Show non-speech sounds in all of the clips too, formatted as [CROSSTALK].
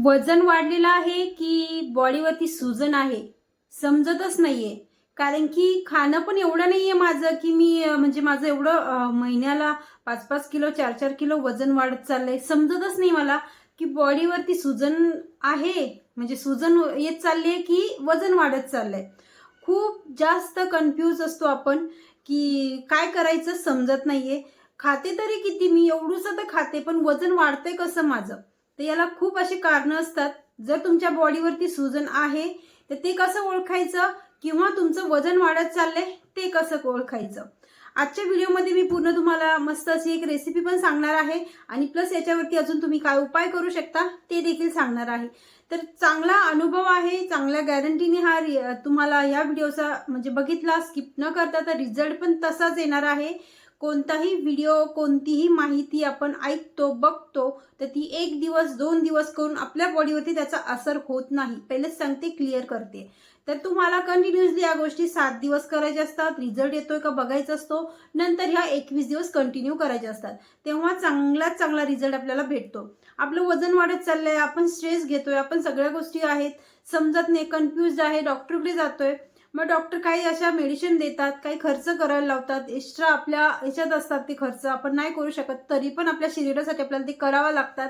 वजन वाढलेलं आहे की बॉडीवरती सुजन आहे? समजतच नाहीये. कारण की खाणं पण एवढं नाहीये माझं की मी म्हणजे माझं एवढं महिन्याला पाच पाच किलो चार चार किलो वजन वाढत चाललंय. समजतच नाही मला की बॉडीवरती सुजन आहे. म्हणजे सुजन येत चालली आहे की वजन वाढत चाललंय. खूप जास्त कन्फ्यूज असतो आपण की काय करायचं समजत नाहीये. खाते तरी किती? मी एवढंच तर खाते पण वजन वाढतंय कसं माझं? तर याला खूप अशी कारणं असतात. जर तुमच्या बॉडीवरती सुजन आहे तर ते कसं ओळखायचं? किंवा तुमचं वजन वाढत चाललंय ते कसं ओळखायचं? आजच्या व्हिडिओमध्ये मी पूर्ण तुम्हाला मस्त अशी एक रेसिपी पण सांगणार आहे. आणि प्लस याच्यावरती अजून तुम्ही काय उपाय करू शकता ते देखील सांगणार आहे. तर चांगला अनुभव आहे चांगल्या गॅरंटीने हा रि- तुम्हाला या व्हिडिओचा म्हणजे बघितला स्किप न करता तर रिझल्ट पण तसाच येणार आहे. कोणताही व्हिडिओ कोणतीही माहिती आपण ऐकतो बघतो तर ती एक दिवस दोन दिवस करून आपल्या बॉडीवरती त्याचा असर होत नाही. पहिलेच सांगते क्लिअर करते. तर तुम्हाला कंटिन्युअसली या गोष्टी सात दिवस करायच्या असतात रिझल्ट येतोय का बघायचा असतो नंतर ह्या एकवीस दिवस कंटिन्यू करायच्या असतात. तेव्हा चांगलाच चांगला रिझल्ट आपल्याला भेटतो. आपलं वजन वाढत चाललंय आपण स्ट्रेस घेतोय आपण सगळ्या गोष्टी आहेत समजत नाही कन्फ्युज आहे डॉक्टरकडे जातोय मग डॉक्टर काही अशा मेडिसिन देतात काही खर्च करायला लावतात एक्स्ट्रा आपल्या याच्यात असतात ते खर्च. आपण नाही करू शकत तरी पण आपल्या शरीरासाठी आपल्याला ते करावं लागतात.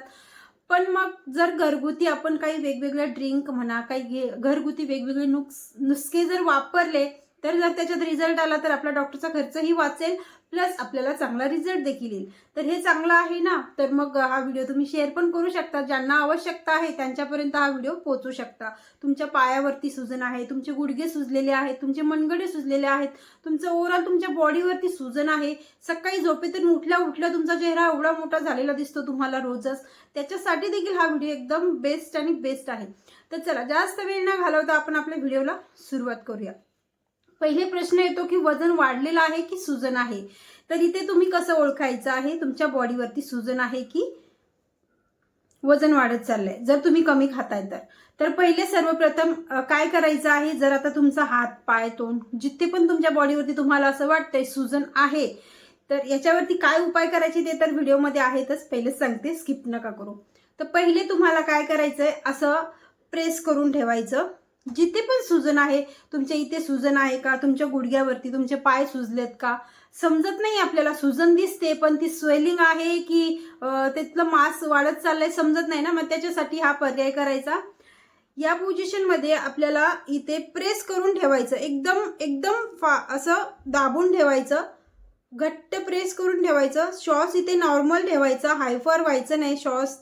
पण मग जर घरगुती आपण काही वेगवेगळ्या ड्रिंक म्हणा काही घरगुती वेगवेगळे नुक्स नुसके जर वापरले तर जर त्याच्यात रिझल्ट आला तर आपला डॉक्टरचा खर्चही वाचेल प्लस आपल्याला चांगला रिझल्ट देखील येईल. तर हे चांगलं आहे ना? तर मग हा व्हिडिओ तुम्ही शेअर पण करू शकता. ज्यांना आवश्यकता आहे त्यांच्यापर्यंत हा व्हिडिओ पोहोचू शकता. तुमच्या पायावरती सुजन आहे तुमचे गुडघे सुजलेले आहेत तुमचे मनगडे सुजलेले आहेत तुमचं ओव्हरऑल तुमच्या बॉडीवरती सुजन आहे. सकाळी झोपेतून उठल्या उठल्या तुमचा चेहरा एवढा मोठा झालेला दिसतो तुम्हाला रोजच. त्याच्यासाठी देखील हा व्हिडिओ एकदम बेस्ट आणि बेस्ट आहे. तर चला जास्त वेळ न घालवता आपण आपल्या व्हिडिओला सुरुवात करूया. पहिले प्रश्न येतो की वजन वाढलेलं आहे की सुजन आहे? तर इथे तुम्ही कसं ओळखायचं आहे? तुमच्या बॉडीवरती सुजन आहे की वजन वाढत चाललंय? जर तुम्ही कमी खाताय तर. तर पहिले सर्वप्रथम काय करायचं आहे? जर आता तुमचा हात पाय तोंड जिथे पण तुमच्या बॉडीवरती तुम्हाला असं वाटतंय सुजन आहे तर याच्यावरती काय उपाय करायचे ते तर व्हिडिओमध्ये आहेतच. पहिलेच सांगते स्किप नका करू. तर पहिले तुम्हाला काय करायचंय? असं प्रेस करून ठेवायचं. जिथे पण सुजन आहे तुमच्या इथे सुजन आहे का? तुमच्या गुडघ्यावरती तुमचे पाय सुजलेत का? समजत नाही आपल्याला. सुजन दिसते पण ती स्वेलिंग आहे की त्यातलं मास वाढत चाललंय समजत नाही ना. मग त्याच्यासाठी हा पर्याय करायचा. या पोझिशनमध्ये आपल्याला इथे प्रेस करून ठेवायचं. एकदम एकदम फा असं दाबून ठेवायचं. घट्ट प्रेस करून ठेवायचं. शॉस इथे नॉर्मल ठेवायचा. हायफर व्हायचं नाही. शॉस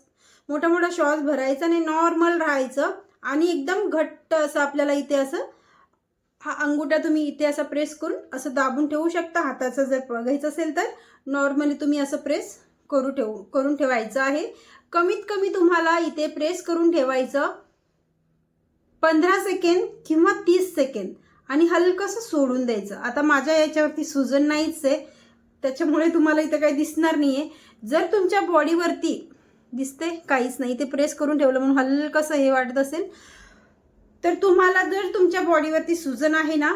मोठा मोठा शॉस भरायचा नाही. नॉर्मल राहायचं. आणि एकदम घट्ट असं आपल्याला इथे असं हा अंगुठा तुम्ही इथे असा प्रेस करून असं दाबून ठेवू शकता. हाताचं जर बघायचं असेल तर नॉर्मली तुम्ही असं प्रेस करू ठेवू करून ठेवायचं आहे. कमीत कमी तुम्हाला इथे प्रेस करून ठेवायचं पंधरा सेकंड किंवा तीस सेकंड आणि हलकंसं सोडून द्यायचं. आता माझ्या याच्यावरती सुजन नाहीच आहे. त्याच्यामुळे तुम्हाला इथं काही दिसणार नाही आहे जर तुमच्या बॉडीवरती दिसते काहीच नाही. ते प्रेस करून ठेवलं म्हणून हलकंसं हे वाटत असेल तर तुम्हाला जर तुमच्या बॉडीवरती सुजन आहे ना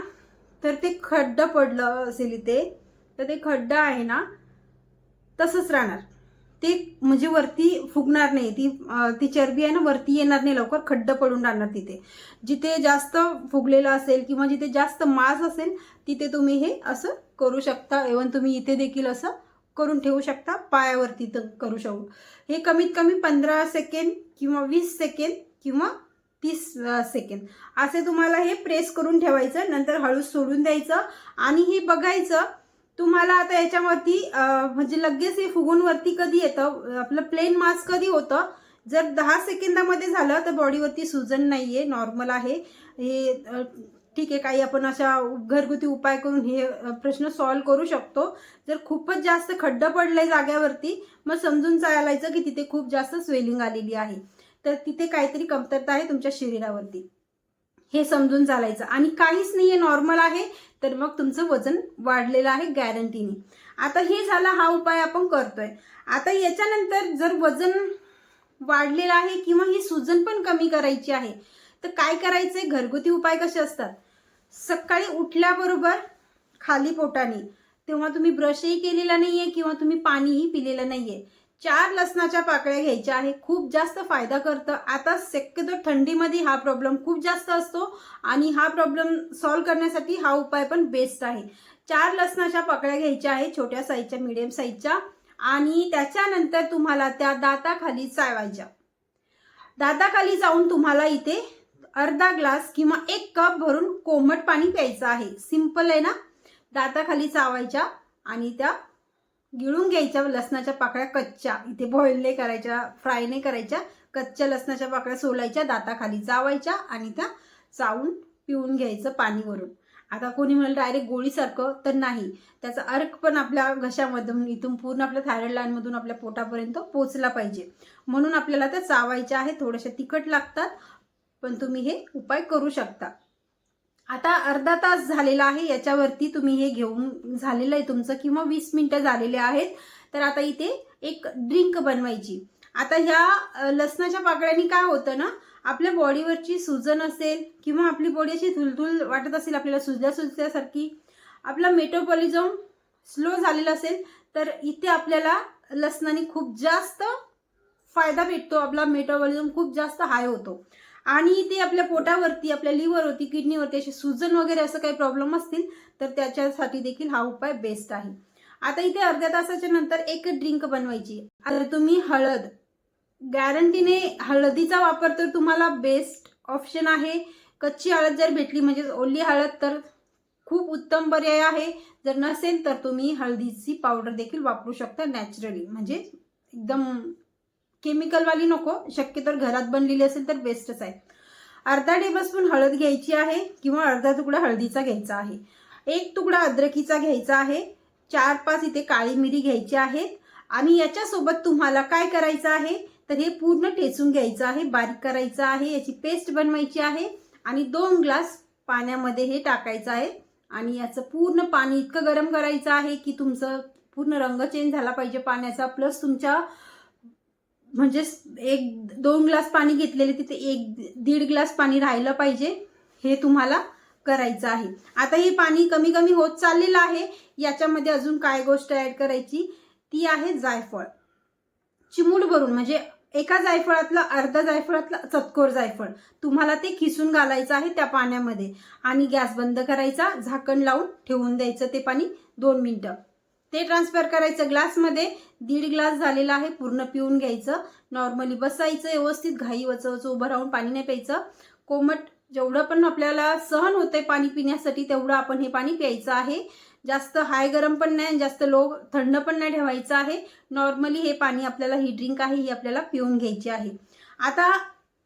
तर ते खड्डं पडलं असेल इथे तर ते खड्डं आहे ना तसंच राहणार. ते म्हणजे वरती फुगणार नाही. ती ती चरबी आहे ना वरती येणार नाही लवकर खड्ड पडून राहणार तिथे. जिथे जास्त फुगलेलं असेल किंवा जिथे जास्त मास असेल तिथे तुम्ही हे असं करू शकता. इवन तुम्ही इथे देखील असं करून ठेवू शकता पायावरती तर करू शकू. हे कमीत कमी पंधरा सेकंड किंवा वीस सेकंड किंवा तीस सेकंद. असे तुम्हाला हे प्रेस करून ठेवायचं नंतर हळू सोडून द्यायचं आणि हे बघायचं तुम्हाला आता याच्यावरती म्हणजे लगेच हे फुगूनवरती कधी येतं? आपलं प्लेन मास्क कधी होतं? जर दहा सेकंदामध्ये झालं तर बॉडीवरती सुजन नाही आहे नॉर्मल आहे. हे ठीक आहे काही आपण अशा घरगुती उपाय करून हे प्रश्न सॉल्व करू शकतो. जर खूपच जास्त खड्डं पडलंय जाग्यावरती मग समजून चालायचं की तिथे खूप जास्त स्वेलिंग आलेली आहे. तर तिथे काहीतरी कमतरता आहे तुमच्या शरीरावरती. हे समजून चालायचं. आणि काहीच नाही आहे नॉर्मल आहे तर मग तुमचं वजन वाढलेलं आहे गॅरंटीने आता हे झाला हा उपाय आपण करतोय. आता याच्यानंतर जर वजन वाढलेलं आहे किंवा ही सुजन पण कमी करायची आहे तर काय करायचंय? घरगुती उपाय कसे असतात? सकाळी उठल्याबरोबर खाली पोटाने तेव्हा तुम्ही ब्रशही केलेला नाही आहे किंवा तुम्ही पाणीही पिलेलं आहे चार लसणाच्या पाकळ्या घ्यायच्या आहे खूप जास्त फायदा करतं. आता शक्यतो थंडीमध्ये हा प्रॉब्लेम खूप जास्त असतो आणि हा प्रॉब्लेम सॉल्व्ह करण्यासाठी हा उपाय पण बेस्ट आहे. चार लसणाच्या पाकळ्या घ्यायच्या आहे छोट्या साईजच्या मिडियम साईजच्या आणि त्याच्यानंतर तुम्हाला त्या दाताखाली चावायच्या दाताखाली जाऊन तुम्हाला इथे अर्धा ग्लास किंवा एक कप भरून कोमट पाणी प्यायचं आहे. सिंपल आहे ना? दाताखाली चावायच्या आणि त्या गिळून घ्यायच्या लसणाच्या पाकळ्या कच्च्या. इथे बॉईल नाही करायच्या फ्राय नाही करायच्या. कच्च्या लसणाच्या पाकळ्या सोलायच्या दाताखाली चावायच्या आणि त्या चावून पिऊन घ्यायचं पाणीवरून. आता कोणी म्हणाल डायरेक्ट गोळीसारखं? तर नाही. त्याचा अर्क पण आपल्या घशामधून इथून पूर्ण आपल्या थायरॉइड लाईनमधून आपल्या पोटापर्यंत पोचला पाहिजे. म्हणून आपल्याला त्या चावायच्या आहे थोड्याशा तिखट लागतात. पण तुम्ही हे उपाय करू शकता. आता अर्धा तास झालेला आहे याच्यावरती तुम्ही हे घेऊन झालेलं आहे तुमचं किंवा वीस मिनटं झालेले आहेत. तर आता इथे एक ड्रिंक बनवायची. आता ह्या लसणाच्या पाकळ्यांनी काय होतं ना आपल्या बॉडीवरची सुजन असेल किंवा आपली बॉडी अशी धुलधुल वाटत असेल आपल्याला सुजल्या सुजल्यासारखी आपला मेटोपॉलिझम स्लो झालेला असेल तर इथे आपल्याला लसणाने खूप जास्त फायदा भेटतो आपला मेटाबॉलिझम खूप जास्त हाय होतो. आणि ते आपल्या पोटावरती आपल्या लिव्हरवरती किडनीवरती असे सुजन वगैरे असं काही प्रॉब्लेम असतील तर त्याच्यासाठी देखील हा उपाय बेस्ट आहे. आता इथे अर्ध्या तासाच्या नंतर एक ड्रिंक बनवायची. आता तुम्ही हळद. गॅरंटीने हळदीचा वापर तर तुम्हाला बेस्ट ऑप्शन आहे. कच्ची हळद जर भेटली म्हणजे ओली हळद तर खूप उत्तम पर्याय आहे. जर नसेल तर तुम्ही हळदीची पावडर देखील वापरू शकता नॅचरली म्हणजे एकदम केमिकलवाली नको शक्यतो घरात बनलेली असेल तर बेस्टच आहे. अर्धा टेबलस्पून हळद घ्यायची आहे किंवा अर्धा तुकडा हळदीचा घ्यायचा आहे. एक तुकडा अद्रकीचा घ्यायचा आहे. चार पाच इथे काळी मिरी घ्यायची आहेत आणि याच्यासोबत तुम्हाला काय करायचं आहे? तर हे पूर्ण ठेचून घ्यायचं आहे. बारीक करायचं आहे. याची पेस्ट बनवायची आहे. आणि दोन ग्लास पाण्यामध्ये हे टाकायचं आहे. आणि याचं पूर्ण पाणी इतकं गरम करायचं आहे की तुमचं पूर्ण रंग चेंज झाला पाहिजे पाण्याचा. प्लस तुमच्या म्हणजे एक दोन ग्लास पाणी घेतलेले तिथे एक दीड ग्लास पाणी राहिलं पाहिजे हे तुम्हाला करायचं आहे. आता हे पाणी कमी कमी होत चाललेलं आहे. याच्यामध्ये अजून काय गोष्ट ऍड करायची? ती आहे जायफळ. चिमूट भरून म्हणजे एका जायफळातलं अर्धा जायफळातलं चतकोर जायफळ. तुम्हाला ते खिसून घालायचं आहे त्या पाण्यामध्ये. आणि गॅस बंद करायचा झाकण लावून ठेवून द्यायचं ते पाणी दोन मिनटं. ते ट्रान्सफर करायचं ग्लासमध्ये दीड ग्लास झालेला आहे पूर्ण पिऊन घ्यायचं. नॉर्मली बसायचं व्यवस्थित घाई वचवचं उभं राहून पाणी नाही प्यायचं. कोमट जेवढं पण आपल्याला सहन होतंय पाणी पिण्यासाठी तेवढं आपण हे पाणी प्यायचं आहे. जास्त हाय गरम पण नाही आणि जास्त लो थंड पण नाही ठेवायचं आहे. नॉर्मली हे पाणी आपल्याला ही ड्रिंक आहे ही आपल्याला पिऊन घ्यायची आहे. आता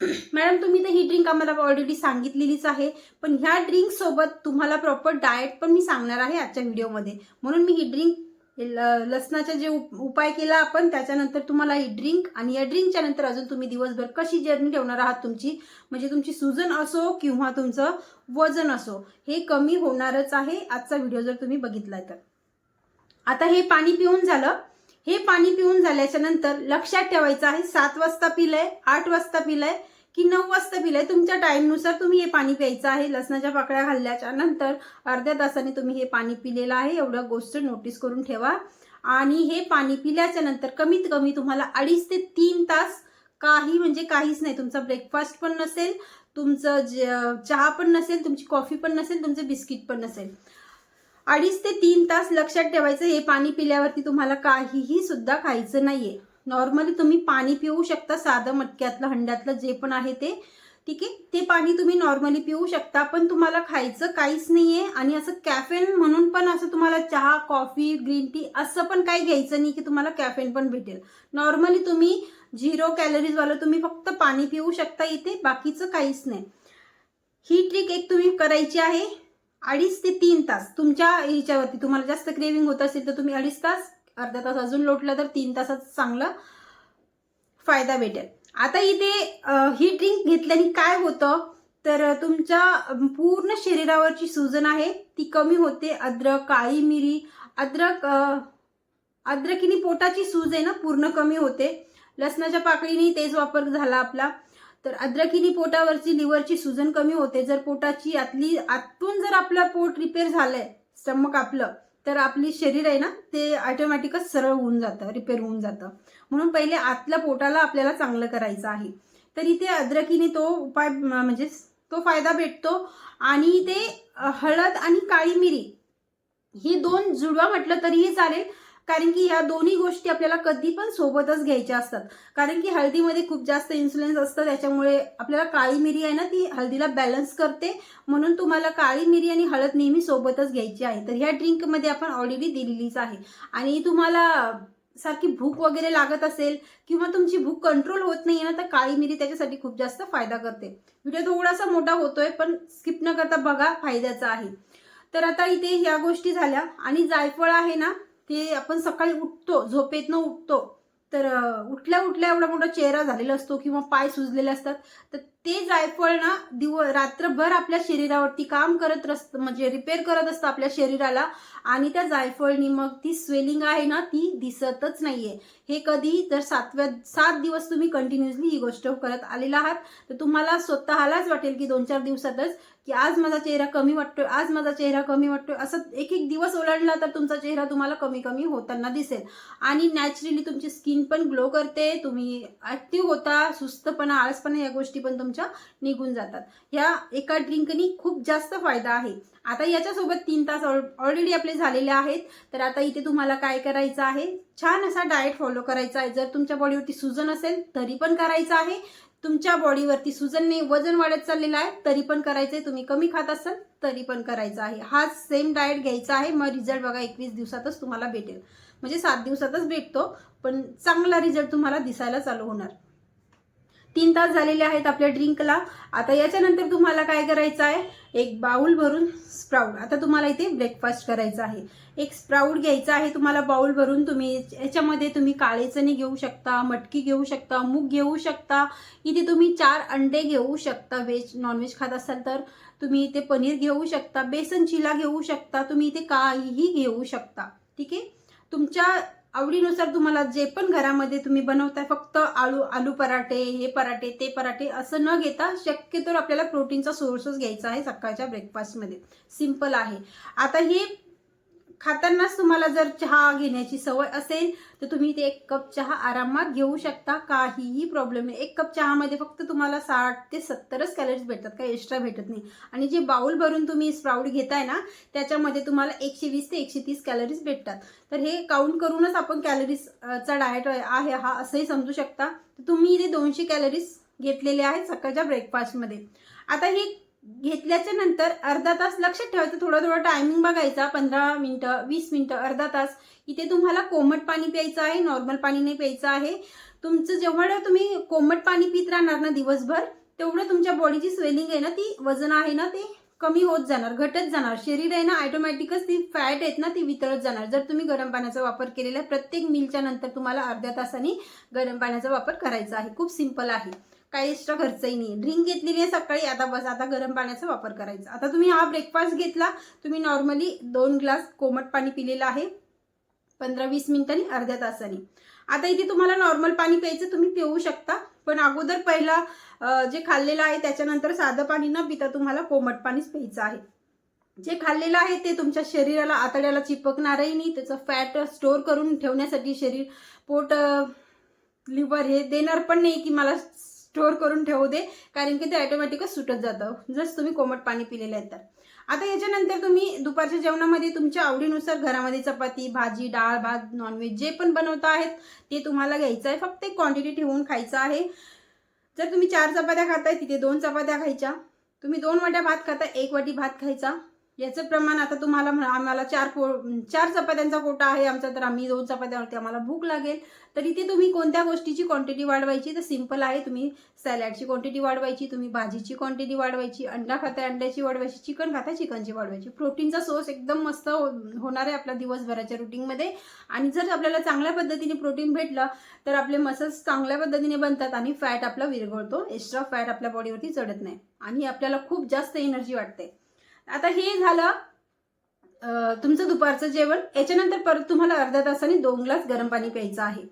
[CLEARS THROAT] मॅडम तुम्ही तर ही ड्रिंक आम्हाला ऑलरेडी सांगितलेलीच आहे. पण ह्या ड्रिंकसोबत तुम्हाला प्रॉपर डाएट पण मी सांगणार आहे आजच्या व्हिडिओमध्ये म्हणून मी ही ड्रिंक लसणाचा जे उप- उपाय केला आपण त्याच्यानंतर तुम्हाला ही ड्रिंक आणि या ड्रिंकच्या नंतर अजून तुम्ही दिवसभर कशी जर्नी ठेवणार आहात तुमची? म्हणजे तुमची सुजन असो किंवा तुमचं वजन असो हे कमी होणारच आहे आजचा व्हिडिओ जर तुम्ही बघितला तर. आता हे पाणी पिऊन झालं. हे पाणी पिऊन झाल्याच्यानंतर लक्षात ठेवायचं आहे सात वाजता पिलंय आठ वाजता पिलंय की नऊ वाजता पिलंय तुमच्या टाईमनुसार तुम्ही हे पाणी प्यायचं आहे. लसणाच्या पाकळ्या घालल्याच्या नंतर अर्ध्या तासाने तुम्ही हे पाणी पिलेलं आहे. एवढं गोष्ट नोटीस करून ठेवा. आणि हे पाणी पिल्याच्या नंतर कमीत कमी तुम्हाला अडीच ते तीन तास काही म्हणजे काहीच नाही. तुमचा ब्रेकफास्ट पण नसेल तुमचं ज- चहा पण नसेल तुमची कॉफी पण नसेल तुमचं बिस्किट पण नसेल. अडीच ते तीन तास लक्षात ठेवायचं. हे पाणी पिल्यावरती तुम्हाला काहीही सुद्धा खायचं नाहीये. नॉर्मली तुम्ही पाणी पिऊ शकता साधं मटक्यातलं हंड्यातलं जे पण आहे ते. ठीक आहे? ते पाणी तुम्ही नॉर्मली पिऊ शकता पण तुम्हाला खायचं काहीच नाही आहे आणि असं कॅफेन म्हणून पण असं तुम्हाला चहा कॉफी ग्रीन टी असं पण काही घ्यायचं नाही की तुम्हाला कॅफेन पण भेटेल. नॉर्मली तुम्ही झिरो कॅलरीजवालं तुम्ही फक्त पाणी पिऊ शकता इथे बाकीचं काहीच नाही. ही ट्रिक एक तुम्ही करायची आहे. अडीच ते तीन तास. तुमच्या ह्याच्यावरती तुम्हाला जास्त क्रेविंग होत असेल तर तुम्ही अडीच तास अर्धा तास अजून लोटलं तर तीन तासात चांगला फायदा भेटेल. आता इथे ही ड्रिंक घेतल्याने काय होतं? तर तुमच्या पूर्ण शरीरावरची सूजन आहे. ती कमी होते. अद्रक काळी मिरी अद्रक अद्रकीने पोटाची सूज आहे ना पूर्ण कमी होते. लसणाच्या पाकळीने तेच वापर झाला आपला. तर अद्रकीने पोटावरची लिव्हरची सुजन कमी होते. जर पोटाची आतली आतून जर आपलं पोट रिपेअर झालंय स्टमक आपलं तर आपली शरीर आहे ना ते ऑटोमॅटिकच सरळ होऊन जातं रिपेअर होऊन जातं. म्हणून पहिले आतल्या पोटाला आपल्याला चांगलं करायचं आहे. तर इथे अद्रकीने तो उपाय म्हणजे तो फायदा भेटतो. आणि ते हळद आणि काळी मिरी ही दोन जुडवा म्हटलं तरीही चालेल. कारण की ह्या दोन्ही गोष्टी आपल्याला कधी पण सोबतच घ्यायच्या असतात. कारण की हळदीमध्ये खूप जास्त इन्सुलिन्स असतं त्याच्यामुळे आपल्याला काळी मिरी आहे ना ती हळदीला बॅलन्स करते. म्हणून तुम्हाला काळी मिरी आणि हळद नेहमी सोबतच घ्यायची आहे. तर ह्या ड्रिंकमध्ये आपण ऑलरेडी दिलेलीच आहे. आणि तुम्हाला सारखी भूक वगैरे लागत असेल किंवा तुमची भूक कंट्रोल होत नाही ना तर काळी मिरी त्याच्यासाठी खूप जास्त फायदा करते. व्हिडिओ थोडासा मोठा होतोय पण स्किप न करता बघा फायद्याचा आहे. तर आता इथे ह्या गोष्टी झाल्या. आणि जायफळ आहे ना ते आपण सकाळी उठतो झोपेतनं उठतो. तर उठल्या उठल्या एवढा मोठा चेहरा झालेला असतो किंवा पाय सुजलेले असतात. तर ते जायफळ ना दिव रात्रभर आपल्या शरीरावरती काम करत असत म्हणजे रिपेअर करत असतं आपल्या शरीराला. आणि त्या जायफळनी मग ती स्वेलिंग आहे ना ती दिसतच नाहीये. हे कधी जर सातव्या सात दिवस तुम्ही कंटिन्युअसली ही गोष्ट करत आलेला आहात तर तुम्हाला स्वतःलाच वाटेल की दोन चार दिवसातच की आज माझा चेहरा कमी वाटतोय आज माझा चेहरा कमी वाटतोय असं एक एक दिवस ओलांडला तर तुमचा चेहरा तुम्हाला कमी कमी होताना दिसेल. आणि नॅचरली तुमची स्किन पण ग्लो करते तुम्ही ऍक्टिव्ह होता सुस्तपणा आळसपणा या गोष्टी पण तुमच्या निघून जातात. ह्या एका ड्रिंकनी खूप जास्त फायदा आहे. आता याच्यासोबत तीन तास ऑलरेडी आपले झालेले आहेत. तर आता इथे तुम्हाला काय करायचं आहे? छान असा डाएट फॉलो करायचा आहे. जर तुमच्या बॉडीवरती सुजन असेल तरी पण करायचं आहे. तुमच्या बॉडीवरती सुजनने वजन वाढत चाललेलं आहे तरी पण करायचं आहे. तुम्ही कमी खात असाल तरी पण करायचं आहे. हा सेम डाएट घ्यायचा आहे. मग रिझल्ट बघा एकवीस दिवसातच तुम्हाला भेटेल. म्हणजे सात दिवसातच भेटतो पण चांगला रिझल्ट तुम्हाला दिसायला चालू होणार. तीन तास झालेले आहेत आपल्या ड्रिंकला. आता याच्यानंतर तुम्हाला काय करायचं आहे? एक बाऊल भरून स्प्राऊड आता तुम्हाला इथे ब्रेकफास्ट करायचा आहे. एक स्प्राऊट घ्यायचा आहे तुम्हाला बाऊल भरून. तुम्ही याच्यामध्ये तुम्ही काळे चणे घेऊ शकता मटकी घेऊ शकता मूग घेऊ शकता. इथे तुम्ही चार अंडे घेऊ शकता. व्हेज नॉनव्हेज खात असाल तर तुम्ही इथे पनीर घेऊ शकता बेसन चिला घेऊ शकता. तुम्ही इथे काहीही घेऊ शकता. ठीक आहे? तुमच्या आवडीनुसार तुम्हाला जे पण घरामध्ये तुम्ही बनवताय फक्त आलू आलू पराठे हे पराठे ते पराठे असं न घेता शक्यतो आपल्याला प्रोटीनचा सोर्सच घ्यायचा आहे सकाळच्या ब्रेकफास्टमध्ये सिंपल आहे. आता हे खातानाच तुम्हाला जर चहा घेण्याची सवय असेल तर तुम्ही ते एक कप चहा आरामात घेऊ शकता. काहीही प्रॉब्लेम नाही. एक कप चहामध्ये फक्त तुम्हाला साठ ते सत्तरच कॅलरीज भेटतात काही एक्स्ट्रा भेटत नाही. आणि जे बाउल भरून तुम्ही स्प्राऊड घेताय ना त्याच्यामध्ये तुम्हाला एकशे वीस ते एकशे तीस कॅलरीज भेटतात. तर हे काउंट करूनच आपण कॅलरीजचा डायट आहे हा असंही समजू शकता. तर तुम्ही इथे दोनशे कॅलरीज घेतलेले आहेत सकाळच्या ब्रेकफास्टमध्ये आता हे घेतल्याच्या नंतर अर्धा तास लक्षात ठेवायचं थोडं थोडं टायमिंग बघायचा पंधरा मिनटं वीस मिनटं अर्धा तास. इथे तुम्हाला कोमट पाणी प्यायचं आहे नॉर्मल पाणी नाही प्यायचं आहे. तुमचं जेवढं तुम्ही कोमट पाणी पित राहणार ना दिवसभर तेवढं तुमच्या बॉडीची स्वेलिंग आहे ना ती वजन आहे ना ते? कमी होत जाणार घटत जाणार. शरीर आहे ना ऑटोमॅटिकच ती फॅट आहेत ना ती वितळत जाणार. जर तुम्ही गरम पाण्याचा वापर केलेला आहे प्रत्येक मिलच्या नंतर तुम्हाला अर्ध्या तासाने गरम पाण्याचा वापर करायचा आहे. खूप सिंपल आहे. काही एक्स्ट्रा खर्चही नाही. ड्रिंक घेतलेली आहे सकाळी आता बस आता गरम पाण्याचा वापर करायचा. आता तुम्ही हा ब्रेकफास्ट घेतला तुम्ही नॉर्मली दोन ग्लास कोमट पाणी पिलेलं आहे पंधरा वीस मिनिटांनी अर्ध्या तासाने. आता इथे तुम्हाला नॉर्मल पाणी प्यायचं तुम्ही पिऊ शकता. पण अगोदर पहिला जे खाल्लेलं आहे त्याच्यानंतर साधं पाणी न पिता तुम्हाला कोमट पाणीच प्यायचं आहे. जे खाल्लेलं आहे ते तुमच्या शरीराला आतड्याला चिपकणारही नाही. त्याचं फॅट स्टोअर करून ठेवण्यासाठी शरीर पोट लिव्हर हे देणार पण नाही की मला स्टोअर करून ठेवू दे कारण की ते ऑटोमॅटिकच सुटत जातं. जस्ट तुम्ही कोमट पाणी पिलेलं आहे तर. आता याच्यानंतर तुम्ही दुपारच्या जेवणामध्ये तुमच्या आवडीनुसार घरामध्ये चपाती भाजी डाळ भात नॉनव्हेज जे पण बनवता आहेत ते तुम्हाला घ्यायचं आहे. फक्त एक क्वांटिटी ठेवून खायचं आहे. जर तुम्ही चार चपात्या खाताय तिथे दोन चपात्या खायच्या. तुम्ही दोन वाट्या भात खाता एक वाटी भात खायचा. याचं प्रमाण आता तुम्हाला आम्हाला चार को चार चपात्यांचा कोटा आहे आमचा तर आम्ही दोन चपात्यावरती आम्हाला भूक लागेल. तर इथे तुम्ही कोणत्या गोष्टीची क्वांटिटी वाढवायची? तर सिंपल आहे तुम्ही सॅलॅडची क्वांटिटी वाढवायची तुम्ही भाजीची क्वांटिटी वाढवायची अंडा खाताय अंड्याची वाढवायची चिकन खाताय चिकनची वाढवायची. प्रोटीनचा सोर्स एकदम मस्त हो- होणार आहे आपल्या दिवसभराच्या रुटीनमध्ये आणि जर आपल्याला चांगल्या पद्धतीने प्रोटीन भेटलं तर आपले मसल्स चांगल्या पद्धतीने बनतात आणि फॅट आपला विरघळतो. एक्स्ट्रा फॅट आपल्या बॉडीवरती चढत नाही. आणि आपल्याला खूप जास्त एनर्जी वाटते. आता हे झालं तुमचं दुपारचं जेवण. याच्यानंतर परत तुम्हाला अर्ध्या तासाने दोन ग्लास गरम पाणी प्यायचं आहे.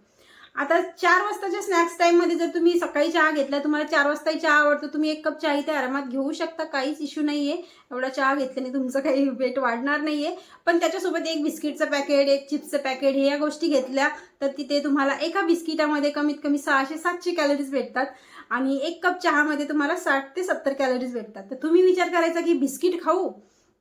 आता चार वाजताच्या स्नॅक्स टाईममध्ये जर तुम्ही सकाळी चहा घेतला तुम्हाला चार वाजता चहा आवडतो. तुम्ही एक कप चहा इथे आरामात घेऊ शकता. काहीच इश्यू नाही आहे एवढा चहा घेतल्याने तुमचं काही वेट वाढणार नाही आहे पण त्याच्यासोबत एक बिस्किटचं पॅकेट एक चिप्सचं पॅकेट हे या गोष्टी घेतल्या तर तिथे तुम्हाला एका बिस्किटामध्ये कमीत कमी सहाशे सातशे कॅलरीज भेटतात. आणि एक कप चहामध्ये तुम्हाला साठ ते सत्तर कॅलरीज भेटतात. तर तुम्ही विचार करायचा की बिस्किट खाऊ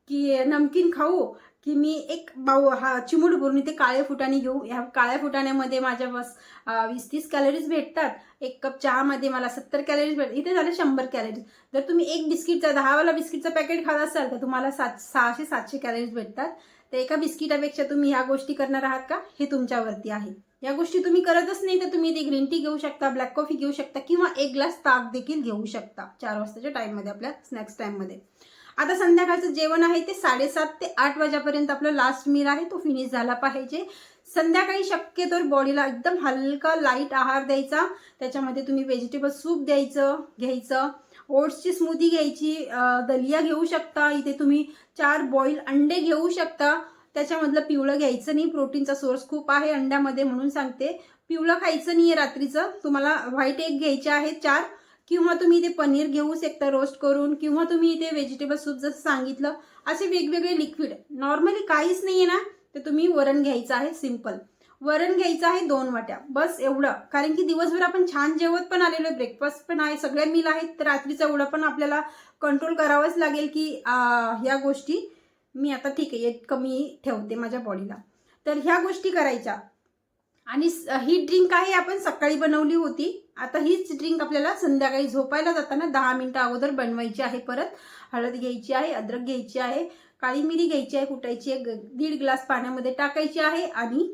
की नमकीन खाऊ की मी एक बाऊ हा चिमूट भरून इथे काळे फुटाणे घेऊ. ह्या काळ्या फुटाण्यामध्ये माझ्या बस वीस तीस कॅलरीज भेटतात. एक कप चहामध्ये मला सत्तर कॅलरीज भेट इथे झाले शंभर कॅलरीज जर तुम्ही एक बिस्किटचा दहावाला बिस्किटचं पॅकेट खात असाल तर तुम्हाला सात सहाशे सातशे कॅलरीज भेटतात. तर एका बिस्किटापेक्षा तुम्ही ह्या गोष्टी करणार आहात का? हे तुमच्यावरती आहे. या गोष्टी तुम्ही करतच नाही तर तुम्ही ती ग्रीन टी घेऊ शकता ब्लॅक कॉफी घेऊ शकता किंवा एक ग्लास ताक देखील घेऊ शकता. चार वाजताच्या टाईममध्ये आपल्या स्नॅक्स टाईममध्ये आता संध्याकाळचं जेवण आहे ते साडेसात ते आठ वाजेपर्यंत आपलं लास्ट मील आहे तो फिनिश झाला पाहिजे. संध्याकाळी शक्यतो बॉडीला एकदम हलका लाइट आहार द्यायचा. त्याच्यामध्ये तुम्ही व्हेजिटेबल सूप द्यायचं घ्यायचं. ओट्सची स्मूदी घ्यायची दलिया घेऊ शकता. इथे तुम्ही चार बॉईल अंडे घेऊ शकता. त्याच्यामधलं पिवळं घ्यायचं नाही. प्रोटीनचा सोर्स खूप आहे अंड्यामध्ये म्हणून सांगते. पिवळं खायचं नाही आहे रात्रीचं. तुम्हाला व्हाईट एग घ्यायचे आहेत चार. किंवा तुम्ही इथे पनीर घेऊ शकता रोस्ट करून किंवा तुम्ही इथे व्हेजिटेबल सूप जसं सांगितलं असे वेगवेगळे लिक्विड नॉर्मली काहीच नाही आहे ना तर तुम्ही वरण घ्यायचं आहे सिंपल वरण घ्यायचं आहे दोन वाट्या. बस एवढं. कारण की दिवसभर आपण छान जेवत पण आलेलो आहे ब्रेकफास्ट पण आहे सगळ्या मील आहेत तर रात्रीचं एवढं पण आपल्याला कंट्रोल करावंच लागेल की ह्या गोष्टी मी आता ठीक आहे कमी ठेवते माझ्या बॉडीला तर ह्या गोष्टी करायच्या. आणि स- ही ड्रिंक आहे आपण सकाळी बनवली होती. आता हीच ड्रिंक आपल्याला संध्याकाळी झोपायला जाताना दहा मिनटं अगोदर बनवायची आहे परत. हळद घ्यायची आहे अद्रक घ्यायची आहे काळी मिरी घ्यायची आहे कुटायची आहे ग- दीड ग्लास पाण्यामध्ये टाकायची आहे आणि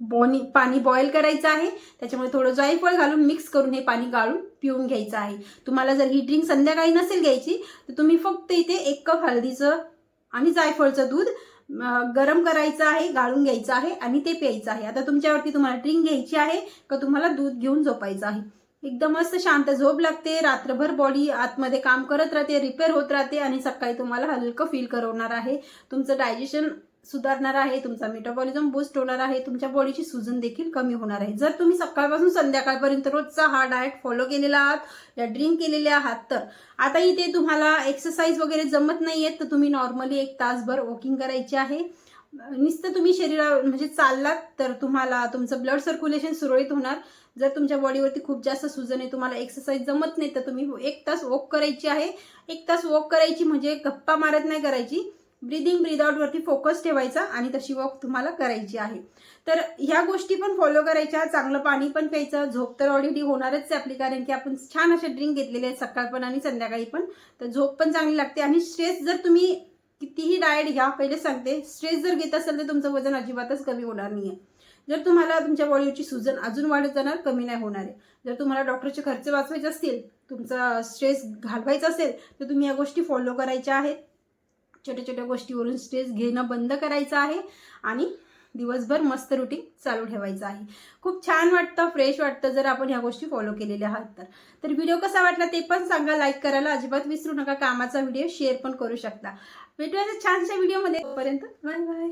बॉनी पाणी बॉईल करायचं आहे. त्याच्यामुळे थोडं जायफळ घालून मिक्स करून हे पाणी गाळून पिऊन घ्यायचं आहे. तुम्हाला जर ही ड्रिंक संध्याकाळी नसेल घ्यायची तर तुम्ही फक्त इथे एक कप हळदीचं आणि जायफळचं दूध गरम करायचं आहे गाळून घ्यायचं आहे आणि ते प्यायचं आहे. आता तुमच्यावरती तुम्हाला ड्रिंक घ्यायची आहे का तुम्हाला दूध घेऊन झोपायचं आहे? एकदम मस्त शांत झोप लागते रात्रभर बॉडी आतमध्ये काम करत राहते रिपेअर होत राहते आणि सकाळी तुम्हाला हलकं फील करवणार आहे. तुमचं डायजेशन सुधारणार आहे तुमचा मेटाबॉलिझम बूस्ट होणार आहे तुमच्या बॉडीची सुजन देखील कमी होणार आहे. जर तुम्ही सकाळपासून संध्याकाळपर्यंत रोजचा हा डाएट फॉलो केलेला आहात या ड्रिंक केलेले आहात तर आता इथे तुम्हाला एक्सरसाइज वगैरे जमत नाही आहेत तर तुम्ही नॉर्मली एक तासभर वॉकिंग करायची आहे. नुसतं तुम्ही शरीरा म्हणजे चाललात तर तुम्हाला तुमचं ब्लड सर्क्युलेशन सुरळीत होणार. जर तुमच्या बॉडीवरती खूप जास्त सुजन आहे तुम्हाला एक्सरसाइज जमत नाही तर तुम्ही एक तास वॉक करायची आहे. एक तास वॉक करायची म्हणजे गप्पा मारत नाही करायची. ब्रिदिंग ब्रिदआउटवरती फोकस ठेवायचा आणि तशी वॉक तुम्हाला करायची आहे. तर ह्या गोष्टी पण फॉलो करायच्या चांगलं पाणी पण प्यायचं झोप तर ऑलरेडी होणारच आहे आपली कारण की आपण छान असे ड्रिंक घेतलेले आहेत सकाळ पण आणि संध्याकाळी पण. तर झोप पण चांगली लागते आणि स्ट्रेस जर तुम्ही कितीही डाएट घ्या पहिले सांगते स्ट्रेस जर घेत असेल तर तुमचं वजन अजिबातच कमी होणार नाही आहे जर तुम्हाला तुमच्या बॉडीची सुजन अजून वाढत जाणार कमी नाही होणार आहे. जर तुम्हाला डॉक्टरचे खर्च वाचवायचे असतील तुमचा स्ट्रेस घालवायचा असेल तर तुम्ही या गोष्टी फॉलो करायच्या आहेत. छोट्या छोट्या गोष्टीवरून स्ट्रेस घेणं बंद करायचं आहे आणि दिवसभर मस्त रुटीन चालू ठेवायचं आहे. खूप छान वाटतं फ्रेश वाटतं जर आपण ह्या गोष्टी फॉलो केलेल्या आहात तर. तर व्हिडिओ कसा वाटला ते पण सांगा लाईक करायला अजिबात विसरू नका कामाचा व्हिडिओ शेअर पण करू शकता. भेटूया छानशा व्हिडिओमध्ये पर्यंत बाय बाय.